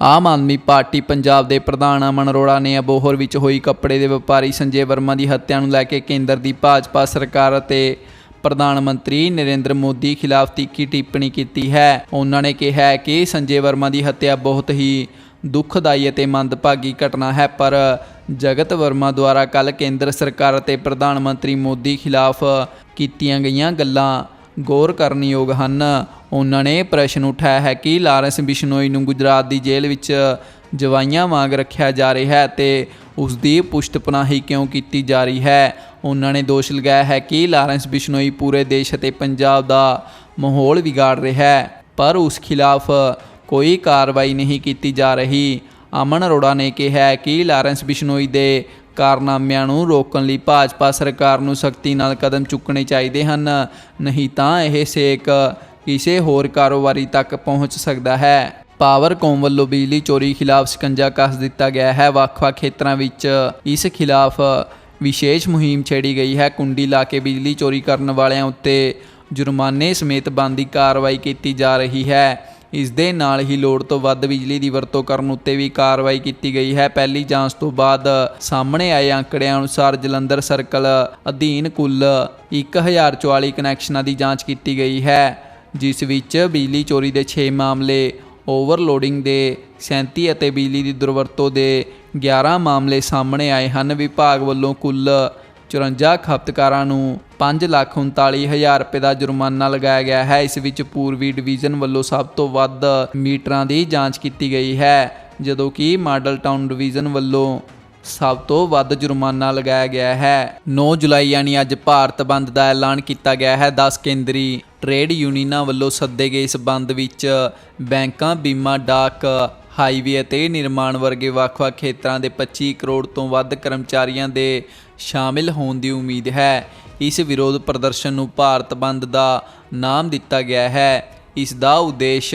ਆਮ ਆਦਮੀ ਪਾਰਟੀ ਪੰਜਾਬ ਦੇ ਪ੍ਰਧਾਨ ਅਮਨ ਅਰੋੜਾ ਨੇ ਅਬੋਹਰ ਵਿੱਚ ਹੋਈ ਕੱਪੜੇ ਦੇ ਵਪਾਰੀ ਸੰਜੇ ਵਰਮਾ ਦੀ ਹੱਤਿਆ ਨੂੰ ਲੈ ਕੇ ਕੇਂਦਰ ਦੀ ਭਾਜਪਾ ਸਰਕਾਰ ਅਤੇ ਪ੍ਰਧਾਨ ਮੰਤਰੀ ਨਰਿੰਦਰ ਮੋਦੀ ਖਿਲਾਫ ਤਿੱਖੀ ਟਿੱਪਣੀ ਕੀਤੀ ਹੈ। ਉਹਨਾਂ ਨੇ ਕਿਹਾ ਕਿ ਸੰਜੇ ਵਰਮਾ ਦੀ ਹੱਤਿਆ ਬਹੁਤ ਹੀ ਦੁਖਦਾਈ ਅਤੇ ਮੰਦਭਾਗੀ ਘਟਨਾ ਹੈ, ਪਰ ਜਗਤ ਵਰਮਾ ਦੁਆਰਾ ਕੱਲ ਕੇਂਦਰ ਸਰਕਾਰ ਅਤੇ ਪ੍ਰਧਾਨ ਮੰਤਰੀ ਮੋਦੀ ਖਿਲਾਫ ਕੀਤੀਆਂ ਗਈਆਂ ਗੱਲਾਂ ਗੌਰ ਕਰਨਯੋਗ ਹਨ। ਉਹਨਾਂ ਨੇ ਪ੍ਰਸ਼ਨ ਉਠਾਇਆ ਹੈ ਕਿ ਲਾਰੈਂਸ ਬਿਸ਼ਨੋਈ ਨੂੰ ਗੁਜਰਾਤ ਦੀ ਜੇਲ੍ਹ ਵਿੱਚ ਜਵਾਈਆਂ ਵਾਂਗ ਰੱਖਿਆ ਜਾ ਰਿਹਾ ਹੈ ਤੇ ਉਸ ਦੀ ਪੁਸ਼ਤਪਨਾਹੀ ਕਿਉਂ ਕੀਤੀ ਜਾ ਰਹੀ ਹੈ? ਉਹਨਾਂ ਨੇ ਦੋਸ਼ ਲਗਾਇਆ ਹੈ ਕਿ ਲਾਰੈਂਸ ਬਿਸ਼ਨੋਈ ਪੂਰੇ ਦੇਸ਼ ਅਤੇ ਪੰਜਾਬ ਦਾ ਮਾਹੌਲ ਵਿਗਾੜ ਰਿਹਾ ਹੈ, ਪਰ ਉਸ ਖਿਲਾਫ ਕੋਈ ਕਾਰਵਾਈ ਨਹੀਂ ਕੀਤੀ ਜਾ ਰਹੀ। ਅਮਨ ਅਰੋੜਾ ਨੇ ਕਿਹਾ ਕਿ ਲਾਰੈਂਸ ਬਿਸ਼ਨੋਈ ਦੇ ਕਾਰਨਾਮਿਆਂ ਨੂੰ ਰੋਕਣ ਲਈ ਭਾਜਪਾ ਸਰਕਾਰ ਨੂੰ ਸਖਤੀ ਨਾਲ ਕਦਮ ਚੁੱਕਣੇ ਚਾਹੀਦੇ ਹਨ। ਨਹੀਂ ਤਾਂ ਇਹ ਸੇਕ ਕਿਸੇ ਹੋਰ ਕਾਰੋਬਾਰੀ ਤੱਕ ਪਹੁੰਚ ਸਕਦਾ ਹੈ। ਪਾਵਰਕੌਮ ਵੱਲੋਂ ਬਿਜਲੀ ਚੋਰੀ ਖਿਲਾਫ ਸ਼ਿਕੰਜਾ ਕੱਸ ਦਿੱਤਾ ਗਿਆ ਹੈ। ਵੱਖ-ਵੱਖ ਖੇਤਰਾਂ ਵਿੱਚ ਇਸ ਖਿਲਾਫ ਵਿਸ਼ੇਸ਼ ਮੁਹਿੰਮ ਛੇੜੀ ਗਈ ਹੈ। ਕੁੰਡੀ ਲਾ ਕੇ ਬਿਜਲੀ ਚੋਰੀ ਕਰਨ ਵਾਲਿਆਂ ਉੱਤੇ ਜੁਰਮਾਨੇ ਸਮੇਤ ਬੰਦੀ ਕਾਰਵਾਈ ਕੀਤੀ ਜਾ ਰਹੀ ਹੈ। ਇਸ ਦੇ ਨਾਲ ਹੀ ਲੋੜ ਤੋਂ ਵੱਧ ਬਿਜਲੀ ਦੀ ਵਰਤੋਂ ਕਰਨ ਉੱਤੇ ਵੀ ਕਾਰਵਾਈ ਕੀਤੀ ਗਈ ਹੈ। ਪਹਿਲੀ ਜਾਂਚ ਤੋਂ ਬਾਅਦ ਸਾਹਮਣੇ ਆਏ ਅੰਕੜਿਆਂ ਅਨੁਸਾਰ ਜਲੰਧਰ ਸਰਕਲ ਅਧੀਨ ਕੁੱਲ 1044 ਕਨੈਕਸ਼ਨਾਂ ਦੀ ਜਾਂਚ ਕੀਤੀ ਗਈ ਹੈ, ਜਿਸ ਵਿੱਚ ਬਿਜਲੀ ਚੋਰੀ ਦੇ 6 ਮਾਮਲੇ, ਓਵਰਲੋਡਿੰਗ ਦੇ 37 ਅਤੇ ਬਿਜਲੀ ਦੀ ਦੁਰਵਰਤੋਂ ਦੇ 11 ਮਾਮਲੇ ਸਾਹਮਣੇ ਆਏ ਹਨ। ਵਿਭਾਗ ਵੱਲੋਂ ਕੁੱਲ 54 ਖਪਤਕਾਰਾਂ ਨੂੰ 539000 ਰੁਪਏ ਦਾ ਜੁਰਮਾਨਾ ਲਗਾਇਆ ਗਿਆ ਹੈ। ਇਸ ਵਿੱਚ ਪੂਰਬੀ ਡਿਵੀਜ਼ਨ ਵੱਲੋਂ ਸਭ ਤੋਂ ਵੱਧ ਮੀਟਰਾਂ ਦੀ ਜਾਂਚ ਕੀਤੀ ਗਈ ਹੈ, ਜਦੋਂ ਕਿ ਮਾਡਲ ਟਾਊਨ ਡਿਵੀਜ਼ਨ ਵੱਲੋਂ ਸਭ ਤੋਂ ਵੱਧ ਜੁਰਮਾਨਾ ਲਗਾਇਆ ਗਿਆ ਹੈ। 9 ਜੁਲਾਈ ਯਾਨੀ ਅੱਜ ਭਾਰਤ ਬੰਦ ਦਾ ਐਲਾਨ ਕੀਤਾ ਗਿਆ ਹੈ। 10 ਕੇਂਦਰੀ ਟ੍ਰੇਡ ਯੂਨੀਅਨਾਂ ਵੱਲੋਂ ਸੱਦੇ ਗਏ ਇਸ ਬੰਦ ਵਿੱਚ ਬੈਂਕਾਂ, ਬੀਮਾ, ਡਾਕ ਹਾਈਵੇ ਅਤੇ ਨਿਰਮਾਣ ਵਰਗੇ ਵੱਖ-ਵੱਖ ਖੇਤਰਾਂ ਦੇ 25 ਕਰੋੜ ਤੋਂ ਵੱਧ ਕਰਮਚਾਰੀਆਂ ਦੇ ਸ਼ਾਮਿਲ ਹੋਣ ਦੀ ਉਮੀਦ ਹੈ। ਇਸ ਵਿਰੋਧ ਪ੍ਰਦਰਸ਼ਨ ਨੂੰ ਭਾਰਤ ਬੰਦ ਦਾ ਨਾਮ ਦਿੱਤਾ ਗਿਆ ਹੈ। ਇਸ ਦਾ ਉਦੇਸ਼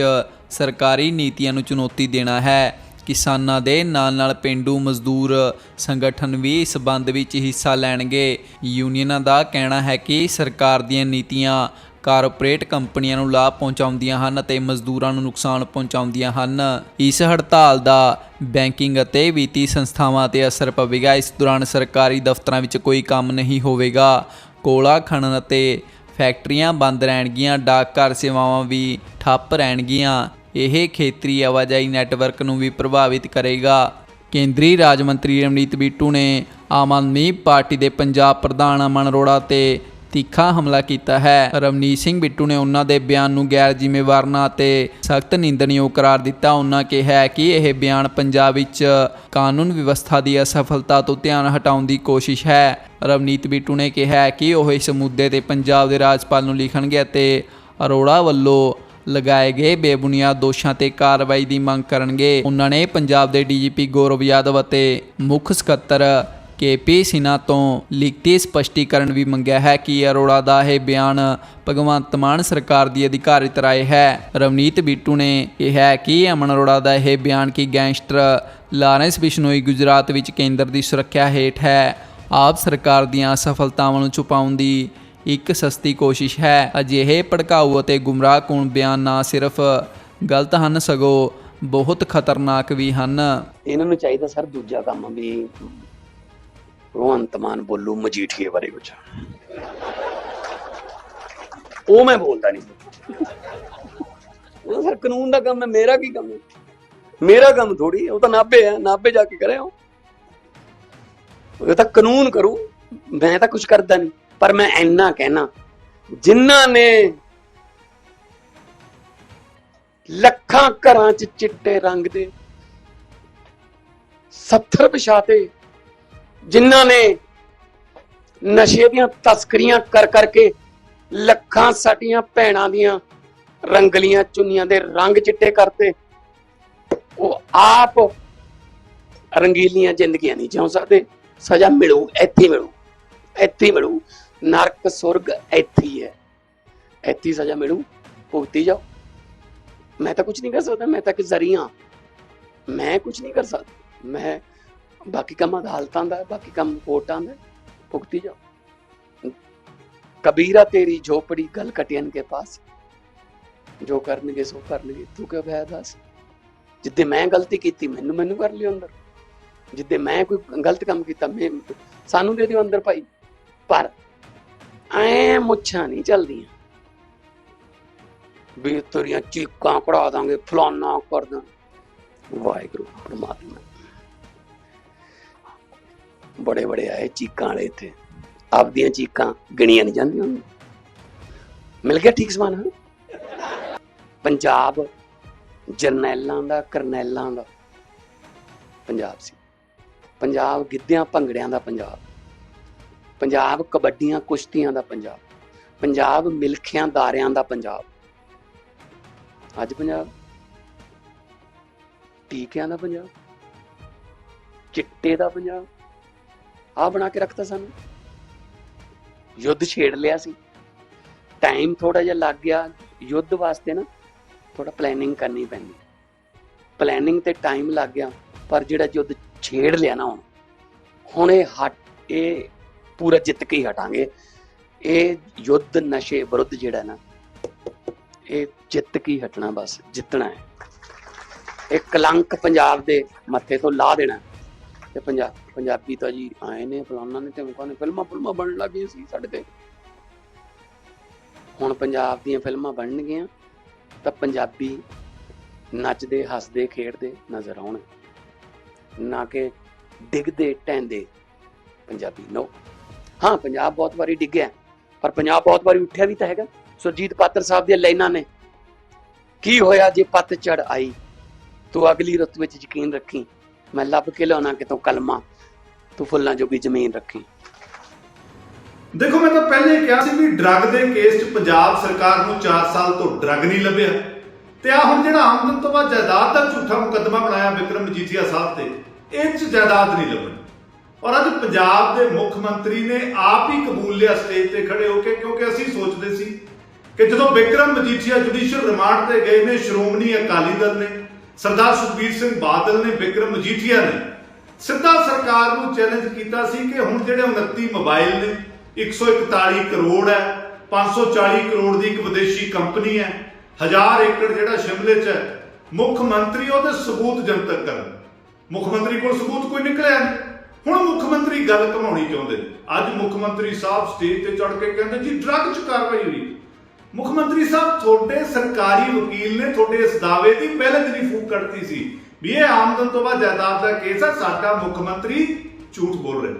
ਸਰਕਾਰੀ ਨੀਤੀਆਂ ਨੂੰ ਚੁਣੌਤੀ ਦੇਣਾ ਹੈ। ਕਿਸਾਨਾਂ ਦੇ ਨਾਲ-ਨਾਲ ਪਿੰਡੂ ਮਜ਼ਦੂਰ ਸੰਗਠਨ ਵੀ ਇਸ ਬੰਦ ਵਿੱਚ ਹਿੱਸਾ ਲੈਣਗੇ। ਯੂਨੀਅਨਾਂ ਦਾ ਕਹਿਣਾ ਹੈ ਕਿ ਸਰਕਾਰ ਦੀਆਂ ਨੀਤੀਆਂ ਕਾਰਪੋਰੇਟ ਕੰਪਨੀਆਂ ਨੂੰ ਲਾਭ ਪਹੁੰਚਾਉਂਦੀਆਂ ਹਨ ਅਤੇ ਮਜ਼ਦੂਰਾਂ ਨੂੰ ਨੁਕਸਾਨ ਪਹੁੰਚਾਉਂਦੀਆਂ ਹਨ। ਇਸ ਹੜਤਾਲ ਦਾ ਬੈਂਕਿੰਗ ਅਤੇ ਵਿੱਤੀ ਸੰਸਥਾਵਾਂ ਤੇ ਅਸਰ ਪਵੇਗਾ। ਇਸ ਦੌਰਾਨ ਸਰਕਾਰੀ ਦਫ਼ਤਰਾਂ ਵਿੱਚ ਕੋਈ ਕੰਮ ਨਹੀਂ ਹੋਵੇਗਾ। ਕੋਲਾ ਖਣਨ ਅਤੇ ਫੈਕਟਰੀਆਂ ਬੰਦ ਰਹਿਣਗੀਆਂ। ਡਾਕਘਰ ਸੇਵਾਵਾਂ ਵੀ ਠੱਪ ਰਹਿਣਗੀਆਂ। ਇਹ ਖੇਤਰੀ ਆਵਾਜਾਈ ਨੈਟਵਰਕ ਨੂੰ ਵੀ ਪ੍ਰਭਾਵਿਤ ਕਰੇਗਾ। ਕੇਂਦਰੀ ਰਾਜ ਮੰਤਰੀ ਰਮਨੀਤ ਬਿੱਟੂ ਨੇ ਆਮ ਆਦਮੀ ਪਾਰਟੀ ਦੇ ਪੰਜਾਬ ਪ੍ਰਧਾਨ ਅਮਨ ਅਰੋੜਾ ਤੇ ਤਿੱਖਾ ਹਮਲਾ ਕੀਤਾ ਹੈ। ਰਵਨੀਤ ਸਿੰਘ ਬਿੱਟੂ ਨੇ ਉਹਨਾਂ ਦੇ ਬਿਆਨ ਨੂੰ ਗੈਰ ਜ਼ਿੰਮੇਵਾਰਨਾ ਅਤੇ ਸਖਤ ਨਿੰਦਣਯੋਗ ਕਰਾਰ ਦਿੱਤਾ। ਉਹਨਾਂ ਕਿਹਾ ਕਿ ਇਹ ਬਿਆਨ ਪੰਜਾਬ ਵਿੱਚ ਕਾਨੂੰਨ ਵਿਵਸਥਾ ਦੀ ਅਸਫਲਤਾ ਤੋਂ ਧਿਆਨ ਹਟਾਉਣ ਦੀ ਕੋਸ਼ਿਸ਼ ਹੈ। ਰਵਨੀਤ ਬਿੱਟੂ ਨੇ ਕਿਹਾ ਕਿ ਉਹ ਇਸ ਮੁੱਦੇ ਤੇ ਪੰਜਾਬ ਦੇ ਰਾਜਪਾਲ ਨੂੰ ਲਿਖਣਗੇ ਅਤੇ ਅਰੋੜਾ ਵੱਲੋਂ ਲਗਾਏ ਗਏ ਬੇਬੁਨਿਆਦ ਦੋਸ਼ਾਂ ਤੇ ਕਾਰਵਾਈ ਦੀ ਮੰਗ ਕਰਨਗੇ। ਉਹਨਾਂ ਨੇ ਪੰਜਾਬ ਦੇ ਡੀਜੀਪੀ ਗੌਰਵ ਯਾਦਵ ਅਤੇ ਮੁੱਖ ਸਕੱਤਰ ਕੇ ਪੀ ਸਿਨ੍ਹਾ ਤੋਂ ਲਿਖਤੀ ਸਪਸ਼ਟੀਕਰਨ ਵੀ ਮੰਗਿਆ ਹੈ ਕਿ ਅਰੋੜਾ ਦਾ ਇਹ ਬਿਆਨ ਭਗਵੰਤ ਮਾਨ ਸਰਕਾਰ ਦੀ ਅਧਿਕਾਰਿਤ ਰਾਏ ਹੈ। ਰਵਨੀਤ ਬਿੱਟੂ ਨੇ ਕਿਹਾ ਕਿ ਅਮਨ ਅਰੋੜਾ ਦਾ ਇਹ ਬਿਆਨ ਕਿ ਗੈਂਗਸਟਰ ਲਾਰੈਂਸ ਬਿਸ਼ਨੋਈ ਗੁਜਰਾਤ ਵਿੱਚ ਕੇਂਦਰ ਦੀ ਸੁਰੱਖਿਆ ਹੇਠ ਹੈ। ਆਪ ਸਰਕਾਰ ਦੀਆਂ ਅਸਫਲਤਾਵਾਂ ਨੂੰ ਛੁਪਾਉਣ ਦੀ ਇੱਕ ਸਸਤੀ ਕੋਸ਼ਿਸ਼ ਹੈ। ਅਜਿਹੇ ਭੜਕਾਊ ਅਤੇ ਗੁੰਮਰਾਹਕੁਨ ਬਿਆਨ ਨਾ ਸਿਰਫ ਗਲਤ ਹਨ, ਸਗੋਂ ਬਹੁਤ ਖਤਰਨਾਕ ਵੀ ਹਨ। ਇਹਨਾਂ ਨੂੰ ਚਾਹੀਦਾ ਸਰ ਦੂਜਾ ਕੰਮ ਵੀ ਭਗਵੰਤ ਮਾਨ ਬੋਲੂ ਮਜੀਠੀਏ ਬਾਰੇ ਕੁਝ ਉਹ ਮੈਂ ਬੋਲਦਾ ਨਹੀਂ। ਉਹ ਸਰ ਕਾਨੂੰਨ ਦਾ ਕੰਮ ਹੈ, ਮੇਰਾ ਕੀ ਕੰਮ ਹੈ? ਮੇਰਾ ਕੰਮ ਥੋੜੀ ਉਹ ਤਾਂ ਨਾਭੇ ਹੈ, ਨਾਭੇ ਜਾ ਕੇ ਕਰਿਆ ਉਹ। ਤਾਂ ਕਾਨੂੰਨ ਕਰੂ, ਮੈਂ ਤਾਂ ਕੁਝ ਕਰਦਾ ਨਹੀਂ, ਪਰ ਮੈਂ ਇੰਨਾ ਕਹਿਣਾ, ਜਿਨ੍ਹਾਂ ਨੇ ਲੱਖਾਂ ਘਰਾਂ 'ਚ ਚਿੱਟੇ ਰੰਗ ਦੇ 70 ਵਿਛਾਤੇ ਜਿਨ੍ਹਾਂ ਨੇ ਨਸ਼ੇ ਦੀਆਂ ਤਸਕਰੀਆਂ ਕਰ ਕਰਕੇ ਲੱਖਾਂ ਸਾਡੀਆਂ ਭੈਣਾਂ ਦੀਆਂ ਰੰਗਲੀਆਂ ਚੁੰਨੀਆਂ ਦੇ ਰੰਗ ਚਿੱਟੇ ਕਰਤੇ, ਉਹ ਆਪ ਰੰਗੀਲੀਆਂ ਜ਼ਿੰਦਗੀਆਂ ਨਹੀਂ ਜਿਉਂ ਸਕਦੇ। ਸਜ਼ਾ ਮਿਲੂ, ਇੱਥੇ ਮਿਲੂ ਇੱਥੇ ਮਿਲੂ। ਨਰਕ, ਸੁਰਗ ਇੱਥੇ ਹੈ ਇੱਥੇ ਸਜ਼ਾ ਮਿਲੂ। ਭੁਗਤੀ ਜਾਓ। ਮੈਂ ਤਾਂ ਕੁਝ ਨਹੀਂ ਕਰ ਸਕਦਾ, ਮੈਂ ਤਾਂ ਇੱਕ ਜ਼ਰੀਆ। ਮੈਂ ਕੁਝ ਨਹੀਂ ਕਰ ਸਕਦਾ। ਮੈਂ ਬਾਕੀ ਕੰਮ ਅਦਾਲਤਾਂ ਦਾ, ਬਾਕੀ ਕੰਮ ਕੋਰਟਾਂ ਦਾ, ਭੁਗਤੀ ਜਾਓ। ਕਬੀਰਾ, ਤੇਰੀ ਝੋਪੜੀ ਗਲ ਕਟਿयन ਕੇ ਪਾਸ। ਜੋ ਕਰਨਗੇ ਸੋ ਕਰਨਗੇ, ਤੂੰ ਕਿਉਂ ਭੈ ਦੱਸ? ਜਿੱਦੇ ਮੈਂ ਗਲਤੀ ਕੀਤੀ, ਮੈਨੂੰ ਮੈਨੂੰ ਕਰ ਲਿਓ ਅੰਦਰ। ਜਿੱਦੇ ਮੈਂ ਕੋਈ ਗਲਤ ਕੰਮ ਕੀਤਾ, ਮੈਂ, ਸਾਨੂੰ ਦੇ ਦਿਓ ਅੰਦਰ ਭਾਈ। ਪਰ ਐ ਮੁੱਛਾਂ ਨਹੀਂ ਚੱਲਦੀਆਂ। ਵੀ ਤੇਰੀਆਂ ਚੀਕਾਂ ਕਢਾ ਦਾਂਗੇ, ਫਲਾਨਾ ਕਰ ਦਾਂ ਵਾਹਿਗੁਰੂ, ਪਰਮਾਤਮਾ। ਬੜੇ ਬੜੇ ਆਏ ਚੀਕਾਂ ਵਾਲੇ ਇੱਥੇ। ਆਪਦੀਆਂ ਚੀਕਾਂ ਗਿਣੀਆਂ ਨਹੀਂ ਜਾਂਦੀਆਂ ਮਿਲ ਗਿਆ ਠੀਕ ਸਮਾਨ, ਹਾਂ? ਪੰਜਾਬ ਜਰਨੈਲਾਂ ਦਾ, ਕਰਨੈਲਾਂ ਦਾ ਪੰਜਾਬ ਸੀ। ਪੰਜਾਬ ਗਿੱਧਿਆਂ ਭੰਗੜਿਆਂ ਦਾ ਪੰਜਾਬ। ਪੰਜਾਬ ਕਬੱਡੀਆਂ ਕੁਸ਼ਤੀਆਂ ਦਾ ਪੰਜਾਬ। ਪੰਜਾਬ ਮਿਲਖਿਆਂ ਦਾਰਿਆਂ ਦਾ ਪੰਜਾਬ। ਅੱਜ ਪੰਜਾਬ ਟੀਕਿਆਂ ਦਾ ਪੰਜਾਬ। ਚਿੱਟੇ ਦਾ ਪੰਜਾਬ। ਆ ਬਣਾ ਕੇ ਰੱਖਤਾ ਸਾਨੂੰ। ਯੁੱਧ ਛੇੜ ਲਿਆ ਸੀ। ਟਾਈਮ ਥੋੜਾ ਜਿਹਾ ਲੱਗ ਗਿਆ। ਯੁੱਧ ਵਾਸਤੇ ਨਾ ਥੋੜਾ ਪਲੈਨਿੰਗ ਕਰਨੀ ਪੈਂਦੀ। ਪਲੈਨਿੰਗ ਤੇ ਟਾਈਮ ਲੱਗ ਗਿਆ, ਪਰ ਜਿਹੜਾ ਯੁੱਧ ਛੇੜ ਲਿਆ ਨਾ ਹੁਣ ਹੁਣ ਇਹ ਹਟ, ਇਹ ਪੂਰਾ ਜਿੱਤ ਕੇ ਹੀ ਹਟਾਂਗੇ। ਇਹ ਯੁੱਧ ਨਸ਼ੇ ਵਿਰੁੱਧ ਜਿਹੜਾ ਨਾ, ਇਹ ਜਿੱਤ ਕੇ ਹੀ ਹਟਣਾ ਬਸ, ਜਿੱਤਣਾ ਹੈ। ਇਹ ਕਲੰਕ ਪੰਜਾਬ ਦੇ ਮੱਥੇ ਤੋਂ ਲਾ ਦੇਣਾ। ਤੇ ਪੰਜਾਬ ਪੰਜਾਬੀ ਤਾਂ ਜੀ ਆਏ ਨੇ ਫਲਾਣਾ ਨੇ ਤੇ ਮੁਕਾਂ ਨੇ, ਫਿਲਮਾਂ ਫਿਲਮਾਂ ਬਣਨ ਲੱਗੀਆਂ ਸੀ ਸਾਡੇ ਤੇ। ਹੁਣ ਪੰਜਾਬ ਦੀਆਂ ਫਿਲਮਾਂ ਬਣਨਗੀਆਂ, ਤਾਂ ਪੰਜਾਬੀ ਨੱਚਦੇ, ਹੱਸਦੇ, ਖੇਡਦੇ ਨਜ਼ਰ ਆਉਣ। ਨਾ ਕਿ ਡਿੱਗਦੇ ਟੈਂਦੇ ਪੰਜਾਬੀ ਨੋ। ਹਾਂ, ਪੰਜਾਬ ਬਹੁਤ ਵਾਰੀ ਡਿੱਗਿਆ, ਪਰ ਪੰਜਾਬ ਬਹੁਤ ਵਾਰੀ ਉੱਠਿਆ ਵੀ ਤਾਂ ਹੈਗਾ। ਸੁਰਜੀਤ ਪਾਤਰ ਸਾਹਿਬ ਦੀਆਂ ਲਾਈਨਾਂ ਨੇ। ਕੀ ਹੋਇਆ ਜੇ ਪੱਤ ਚੜ ਆਈ? ਤੂੰ ਅਗਲੀ ਰੁੱਤ ਵਿੱਚ ਯਕੀਨ ਰੱਖੀ। ਮੈਂ ਲੱਭ ਕੇ ਲਿਆਉਣਾ ਕਿਤੋਂ ਕਲਮਾ, ਤੂੰ ਫੁੱਲਾਂ ਜੋਗੀ ਜ਼ਮੀਨ ਰੱਖੀ। ਦੇਖੋ, ਮੈਂ ਤਾਂ ਪਹਿਲੇ ਹੀ ਕਿਹਾ ਸੀ ਵੀ ਡਰੱਗ ਦੇ ਕੇਸ 'ਚ ਪੰਜਾਬ ਸਰਕਾਰ ਨੂੰ 4 ਸਾਲ ਤੋਂ ਡਰੱਗ ਨਹੀਂ ਲੱਭਿਆ। ਤੇ ਆ ਹੁਣ ਜਿਹੜਾ ਆਮਦਨ ਤੋਂ ਬਾਅਦ ਜਾਇਦਾਦ ਦਾ ਝੂਠਾ ਮੁਕੱਦਮਾ ਬਣਾਇਆ ਵਿਕਰਮ ਮਜੀਠੀਆ ਸਾਹਿਬ ਤੇ, ਇਹ 'ਚ ਜਾਇਦਾਦ ਨਹੀਂ ਲੱਭਣੀ। ਔਰ ਅੱਜ ਪੰਜਾਬ ਦੇ ਮੁੱਖ ਮੰਤਰੀ ਨੇ ਆਪ ਹੀ ਕਬੂਲ ਲਿਆ ਸਟੇਜ ਤੇ ਖੜੇ ਹੋ ਕੇ, ਕਿਉਂਕਿ ਅਸੀਂ ਸੋਚਦੇ ਸੀ ਕਿ ਜਦੋਂ ਵਿਕਰਮ ਮਜੀਠੀਆ ਜੁਡੀਸ਼ੀਅਲ ਰਿਮਾਂਡ ਤੇ ਗਏ ਨੇ, ਸ਼੍ਰੋਮਣੀ ਅਕਾਲੀ ਦਲ ਨੇ ਸਰਦਾਰ ਸੁਖਬੀਰ ਸਿੰਘ ਬਾਦਲ ਨੇ ਵਿਕਰਮ ਮਜੀਠੀਆ ਨੇ ਸਿੱਧਾ ਸਰਕਾਰ ਨੂੰ ਚੈਲੰਜ ਕੀਤਾ ਸੀ ਕਿ ਹੁਣ ਜਿਹੜੇ 29 ਮੋਬਾਈਲ ਨੇ 141 ਕਰੋੜ ਹੈ 540 ਕਰੋੜ ਦੀ ਇੱਕ ਵਿਦੇਸ਼ੀ ਕੰਪਨੀ ਹੈ, ਹਜ਼ਾਰ ਏਕੜ ਜਿਹੜਾ ਸ਼ਿਮਲੇ 'ਚ ਹੈ ਮੁੱਖ ਮੰਤਰੀ ਉਹਦੇ ਸਬੂਤ ਜਨਤਕ ਕਰਨ। ਮੁੱਖ ਮੰਤਰੀ ਕੋਲ ਸਬੂਤ ਕੋਈ ਨਿਕਲਿਆ ਨਹੀਂ। ਹੁਣ ਮੁੱਖ ਮੰਤਰੀ ਗੱਲ ਘਮਾਉਣੀ ਚਾਹੁੰਦੇ ਅੱਜ ਮੁੱਖ ਮੰਤਰੀ ਸਾਹਿਬ ਸਟੇਜ ਤੇ ਚੜ ਕੇ ਕਹਿੰਦੇ ਜੀ ਡਰੱਗ 'ਚ ਕਾਰਵਾਈ ਹੋਈ। ਮੁੱਖ ਮੰਤਰੀ ਸਾਹਿਬ, ਤੁਹਾਡੇ ਸਰਕਾਰੀ ਵਕੀਲ ਨੇ ਤੁਹਾਡੇ ਇਸ ਦਾਅਵੇ ਦੀ ਪਹਿਲੇ ਦਿਨ ਹੀ ਫੂਕ ਕੱਢਤੀ ਸੀ ਵੀ ਇਹ ਆਮਦਨ ਤੋਂ ਬਾਅਦ ਜਾਇਦਾਦ ਦਾ ਕੇਸ ਹੈ ਸਾਡਾ ਮੁੱਖ ਮੰਤਰੀ ਝੂਠ ਬੋਲ ਰਿਹਾ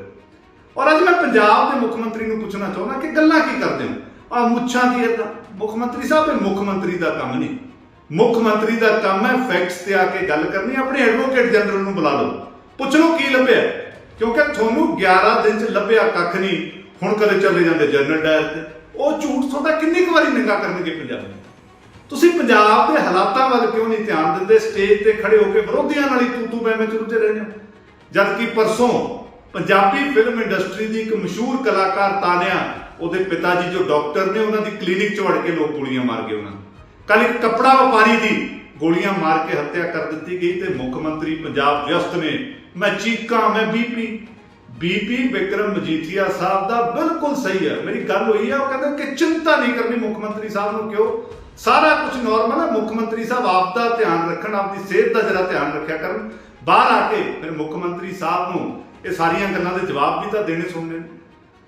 ਔਰ ਅੱਜ ਮੈਂ ਪੰਜਾਬ ਦੇ ਮੁੱਖ ਮੰਤਰੀ ਨੂੰ ਪੁੱਛਣਾ ਚਾਹੁੰਦਾ ਕਿ ਗੱਲਾਂ ਕੀ ਕਰਦੇ ਹੋ? ਆ ਮੁੱਛਾਂ ਦੀ ਏਦਾਂ ਮੁੱਖ ਮੰਤਰੀ ਸਾਹਿਬ, ਇਹ ਮੁੱਖ ਮੰਤਰੀ ਦਾ ਕੰਮ ਨਹੀਂ। ਮੁੱਖ ਮੰਤਰੀ ਦਾ ਕੰਮ ਹੈ ਫੈਕਟਸ ਤੇ ਆ ਕੇ ਗੱਲ ਕਰਨੀ, ਆਪਣੇ ਐਡਵੋਕੇਟ ਜਨਰਲ ਨੂੰ ਬੁਲਾ ਲਓ। ਪੁੱਛ ਲਓ ਕੀ ਲੱਭਿਆ ਕਿਉਂਕਿ ਤੁਹਾਨੂੰ 11 ਦਿਨ ਚ ਲੱਭਿਆ ਕੱਖ ਨਹੀਂ। ਹੁਣ ਕਦੇ ਚਲੇ ਜਾਂਦੇ ਜਨਰਲ ਡਾਇਰ ਤੇ ਉਹ ਝੂਠ ਤੁਹਾਡਾ ਕਿੰਨੀ ਕੁ ਵਾਰੀ ਨਿੰਗਾ ਕਰਨਗੇ ਪੰਜਾਬ ਨੂੰ? ਤੁਸੀਂ ਪੰਜਾਬ ਦੇ ਹਾਲਾਤਾਂ ਵੱਲ ਕਿਉਂ ਨਹੀਂ ਧਿਆਨ ਦਿੰਦੇ? ਸਟੇਜ ਤੇ ਖੜੇ ਹੋ ਕੇ ਵਿਰੋਧੀਆਂ ਨਾਲ ਹੀ ਤੂ ਤੂ ਮੈਂ ਮੈਂ ਚੁਰਦੇ ਰਹਿੰਦੇ ਹੋ। ਜਦ ਕਿ ਪਰਸੋਂ ਪੰਜਾਬੀ ਫਿਲਮ ਇੰਡਸਟਰੀ ਦੀ ਇੱਕ ਮਸ਼ਹੂਰ ਕਲਾਕਾਰ ਤਾਨਿਆ, ਉਹਦੇ ਪਿਤਾ ਜੀ ਜੋ ਡਾਕਟਰ ਨੇ, ਉਹਨਾਂ ਦੀ ਕਲੀਨਿਕ 'ਚ ਵੜ ਕੇ ਲੋਕ ਗੋਲੀਆਂ ਮਾਰ ਗਏ ਉਹਨਾਂ ਕੱਲ ਇੱਕ ਕੱਪੜਾ ਵਪਾਰੀ ਦੀ ਗੋਲੀਆਂ ਮਾਰ ਕੇ ਹੱਤਿਆ ਕਰ ਦਿੱਤੀ ਗਈ ਤੇ ਮੁੱਖ ਮੰਤਰੀ ਪੰਜਾਬ ਵਿਅਸਤ ਨੇ, ਮੈਂ ਚੀਕਾਂ, ਮੈਂ ਬੀਪੀ ਬੀਬੀ ਵਿਕਰਮ ਮਜੀਠੀਆ ਸਾਹਿਬ ਦਾ ਬਿਲਕੁਲ ਸਹੀ ਹੈ। ਮੇਰੀ ਗੱਲ ਹੋਈ ਹੈ, ਉਹ ਕਹਿੰਦੇ ਕਿ ਚਿੰਤਾ ਨਹੀਂ ਕਰਨੀ ਮੁੱਖ ਮੰਤਰੀ ਸਾਹਿਬ ਨੂੰ ਕਿਉਂ? ਸਾਰਾ ਕੁਝ ਨਾਰਮਲ ਹੈ, ਮੁੱਖ ਮੰਤਰੀ ਸਾਹਿਬ ਆਪ ਦਾ ਧਿਆਨ ਰੱਖਣ, ਆਪਦੀ ਸਿਹਤ ਦਾ ਜਰਾ ਧਿਆਨ ਰੱਖਿਆ ਕਰਨ। ਬਾਹਰ ਆ ਕੇ ਫਿਰ ਮੁੱਖ ਮੰਤਰੀ ਸਾਹਿਬ ਨੂੰ ਇਹ ਸਾਰੀਆਂ ਗੱਲਾਂ ਦੇ ਜਵਾਬ ਵੀ ਤਾਂ ਦੇਣੇ ਸੁਣਨੇ ਨੇ।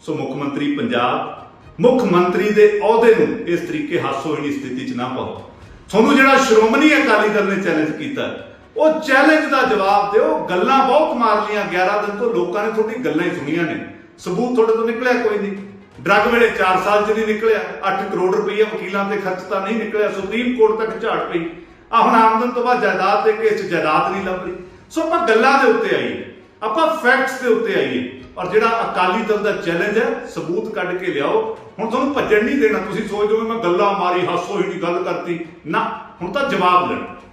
ਸੋ ਮੁੱਖ ਮੰਤਰੀ ਪੰਜਾਬ, ਮੁੱਖ ਮੰਤਰੀ ਦੇ ਅਹੁਦੇ ਨੂੰ ਇਸ ਤਰੀਕੇ ਹਾਸੋਹੀਣੀ ਸਥਿਤੀ 'ਚ ਨਾ ਪਾਓ। ਤੁਹਾਨੂੰ ਜਿਹੜਾ ਸ਼੍ਰੋਮਣੀ ਅਕਾਲੀ ਦਲ ਨੇ ਚੈਲੰਜ ਕੀਤਾ ਉਹ ਚੈਲੰਜ ਦਾ ਜਵਾਬ ਦਿਓ। ਗੱਲਾਂ ਬਹੁਤ ਮਾਰ ਲੀਆਂ 11 ਦਿਨ ਤੋਂ ਲੋਕਾਂ ਨੇ ਤੁਹਾਡੀ ਗੱਲਾਂ ਹੀ ਸੁਣੀਆਂ ਨੇ। ਸਬੂਤ ਤੁਹਾਡੇ ਤੋਂ ਨਿਕਲਿਆ ਕੋਈ ਨਹੀਂ। ਡਰੱਗ ਵੇਲੇ 4 ਸਾਲ ਚ ਨਹੀਂ ਨਿਕਲਿਆ। 8 ਕਰੋੜ ਰੁਪਈਆ ਵਕੀਲਾਂ ਤੇ ਖਰਚਤਾ ਨਹੀਂ ਨਿਕਲਿਆ। ਸੁਪਰੀਮ ਕੋਰਟ ਤੱਕ ਝਾੜ ਪਈ। ਆ ਹੁਣ ਆਮਦਨ ਤੋਂ ਬਾਅਦ ਜਾਇਦਾਦ ਦੇ ਕੇਸ 'ਚ ਜਾਇਦਾਦ ਨਹੀਂ ਲੱਭ ਰਹੀ। ਸੋ ਆਪਾਂ ਗੱਲਾਂ ਦੇ ਉੱਤੇ ਆਈਏ। ਆਪਾਂ ਫੈਕਟਸ ਦੇ ਉੱਤੇ ਆਈਏ। ਔਰ ਜਿਹੜਾ ਅਕਾਲੀ ਦਲ ਦਾ ਚੈਲੰਜ ਹੈ, ਸਬੂਤ ਕੱਢ ਕੇ ਲਿਆਓ। ਹੁਣ ਤੁਹਾਨੂੰ ਭੱਜਣ ਨਹੀਂ ਦੇਣਾ। ਤੁਸੀਂ ਸੋਚਦੇ ਹੋ ਮੈਂ ਗੱਲਾਂ ਮਾਰੀ ਹਾਸੋ ਹੀ ਨਹੀਂ ਗੱਲ ਕਰਤੀ। ਨਾ, ਹੁਣ ਤਾਂ ਜਵਾਬ ਲੈਣਾ